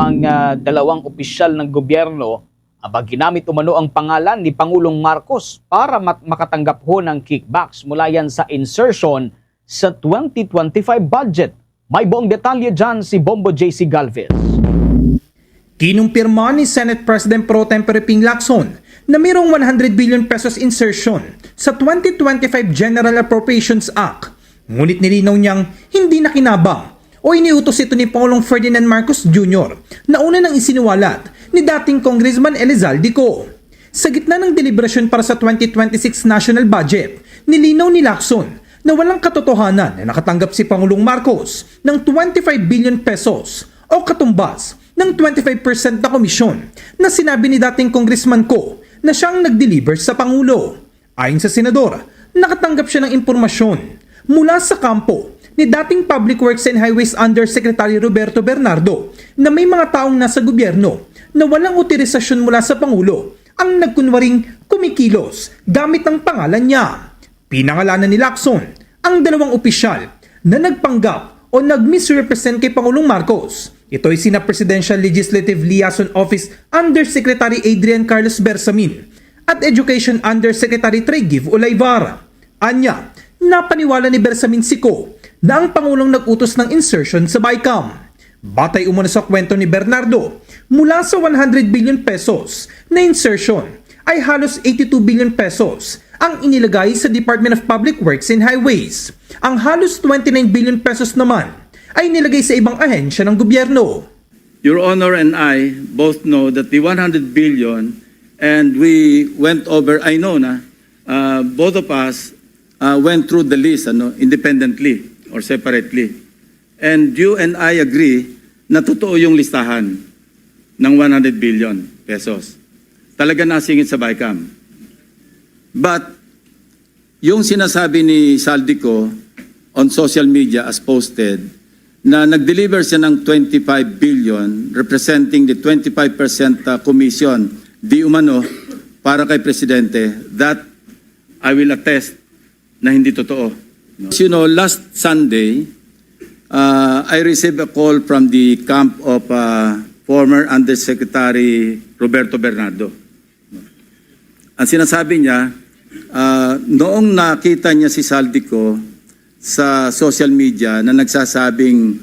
ah, dalawang opisyal ng gobyerno aba ginamit umano ang pangalan ni Pangulong Marcos para makatanggap ho ng kickbacks mula yan sa insertion sa 2025 budget. May buong detalye dyan si Bombo JC Galvez. Kinumpirma ni Senate President Pro Tempore Ping Lacson na mayroong 100 billion pesos insertion sa 2025 General Appropriations Act. Ngunit nilinaw niyang hindi nakinabang o iniutos ito ni Pangulong Ferdinand Marcos Jr. na una nang isiniwalat ni dating Congressman Elizalde Co. Sa gitna ng deliberasyon para sa 2026 national budget, nilinaw ni Lacson na walang katotohanan na nakatanggap si Pangulong Marcos ng 25 billion pesos o katumbas ng 25% na komisyon na sinabi ni dating congressman ko na siyang nag-deliver sa Pangulo. Ayon sa senador, nakatanggap siya ng impormasyon mula sa kampo ni dating Public Works and Highways Undersecretary Roberto Bernardo na may mga taong nasa gobyerno na walang otorisasyon mula sa Pangulo ang nagkunwaring kumikilos gamit ang pangalan niya. Pinangalanan ni Lacson ang dalawang opisyal na nagpanggap o nag-misrepresent kay Pangulong Marcos. Ito ay sina Presidential Legislative Liaison Office Undersecretary Adrian Carlos Bersamin at Education Undersecretary Trey Give Olayvar. Anya, napaniwala ni Bersamin Siko na ang Pangulong nag-utos ng insertion sa BICAM. Batay umano sa kwento ni Bernardo, mula sa 100 billion pesos na insertion ay halos 82 billion pesos ang inilagay sa Department of Public Works and Highways. Ang halos 29 billion pesos naman ay nilagay sa ibang ahensya ng gobyerno. Your Honor and I both know that the 100 billion, and we went over, I know na, uh, both of us uh, went through the list ano, independently or separately. And you and I agree na totoo yung listahan ng 100 billion pesos. Talaga nasingit sa BICAM. But yung sinasabi ni Saldico on social media as posted, na nag-deliver siya ng 25 billion representing the 25% uh, commission di umano para kay Presidente, that I will attest na hindi totoo. As you know, last Sunday, uh, I received a call from the camp of uh, former Undersecretary Roberto Bernardo. Ang sinasabi niya, ah, noong nakita niya si Saldico sa social media na nagsasabing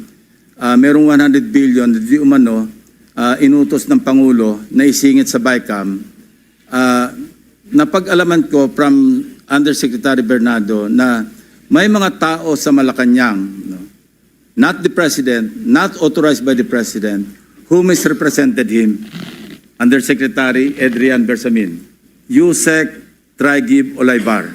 ah, merong 100 billion na di umano ah, inutos ng Pangulo na isingit sa BICAM, ah, napag-alaman ko from Undersecretary Bernardo na may mga tao sa Malacanang, no? not the President, not authorized by the President, who misrepresented him, Undersecretary Adrian Bersamin. Yusek Trigib Olaybar.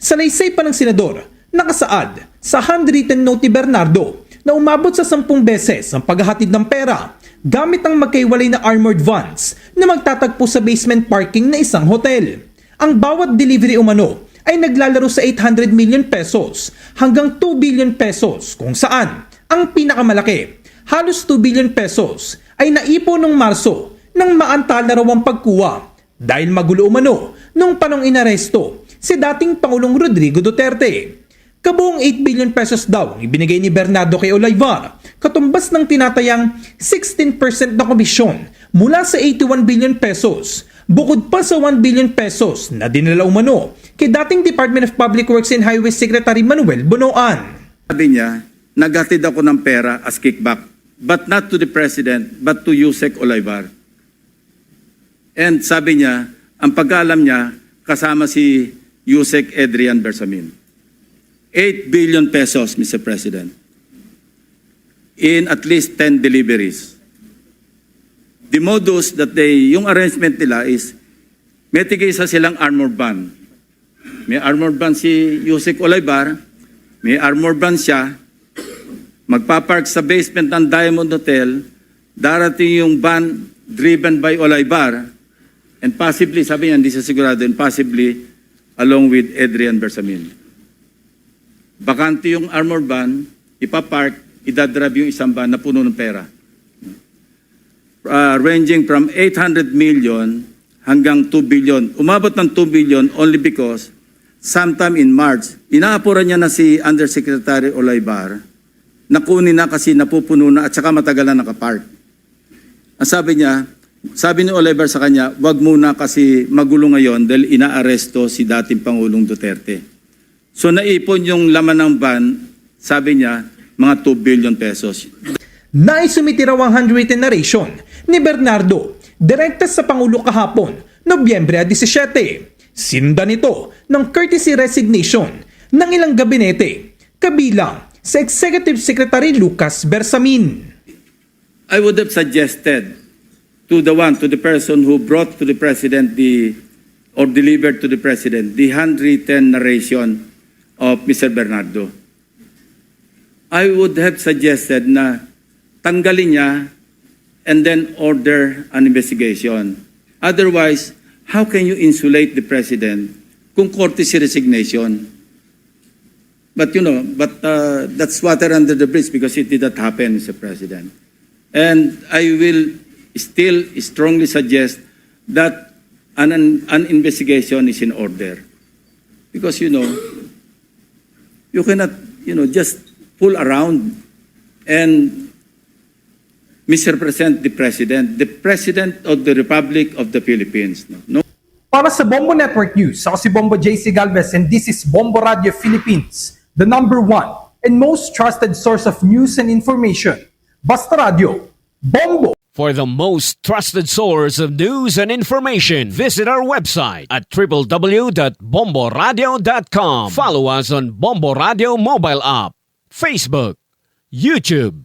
Sa laysay pa ng senador, nakasaad sa handwritten note ni Bernardo na umabot sa 10 beses ang paghahatid ng pera gamit ang magkaiwalay na armored vans na magtatagpo sa basement parking na isang hotel. Ang bawat delivery umano ay naglalaro sa 800 million pesos hanggang 2 billion pesos kung saan ang pinakamalaki, halos 2 billion pesos ay naipon noong Marso nang maantal na raw ang pagkuha dahil magulo umano nung panong inaresto si dating Pangulong Rodrigo Duterte. Kabuong 8 billion pesos daw ang ibinigay ni Bernardo kay Olayvar, katumbas ng tinatayang 16% na komisyon mula sa 81 billion pesos, bukod pa sa 1 billion pesos na dinala umano kay dating Department of Public Works and Highways Secretary Manuel Bonoan. Sabi niya, naghatid ako ng pera as kickback, but not to the President, but to Yusek Olaybar. And sabi niya, ang pagkaalam niya, kasama si Yusek Adrian Bersamin. 8 billion pesos, Mr. President, in at least 10 deliveries. The modus that they, yung arrangement nila is, may tigisa silang armor van. May armor van si Yusek Olaybar, may armor van siya, magpapark sa basement ng Diamond Hotel, darating yung van driven by Olaybar, and possibly, sabi niya, hindi siya sigurado, and possibly along with Adrian Bersamin. Bakante yung armor van, ipapark, idadrab yung isang van na puno ng pera. Uh, ranging from 800 million hanggang 2 billion. Umabot ng 2 billion only because sometime in March, inaapuran niya na si Undersecretary Olaybar na kunin na kasi napupuno na at saka matagal na nakapark. Ang sabi niya, sabi ni Oliver sa kanya, wag muna kasi magulo ngayon dahil inaaresto si dating Pangulong Duterte. So naipon yung laman ng van, sabi niya, mga 2 billion pesos. Naisumiti raw ang handwritten narration ni Bernardo direkta sa Pangulo kahapon, Nobyembre 17. Sinda nito ng courtesy resignation ng ilang gabinete, kabilang sa Executive Secretary Lucas Bersamin. I would have suggested to the one, to the person who brought to the president the, or delivered to the president, the handwritten narration of Mr. Bernardo. I would have suggested na tanggalin niya and then order an investigation. Otherwise, how can you insulate the president kung courtesy resignation? But you know, but uh, that's water under the bridge because it did not happen, Mr. President. And I will still strongly suggest that an, an investigation is in order. Because, you know, you cannot, you know, just pull around and misrepresent the President, the President of the Republic of the Philippines. No? no Para sa Bombo Network News, ako si Bombo JC Galvez and this is Bombo Radio Philippines, the number one and most trusted source of news and information. Basta Radio, Bombo! For the most trusted source of news and information, visit our website at www.bomboradio.com. Follow us on Bombo Radio mobile app, Facebook, YouTube,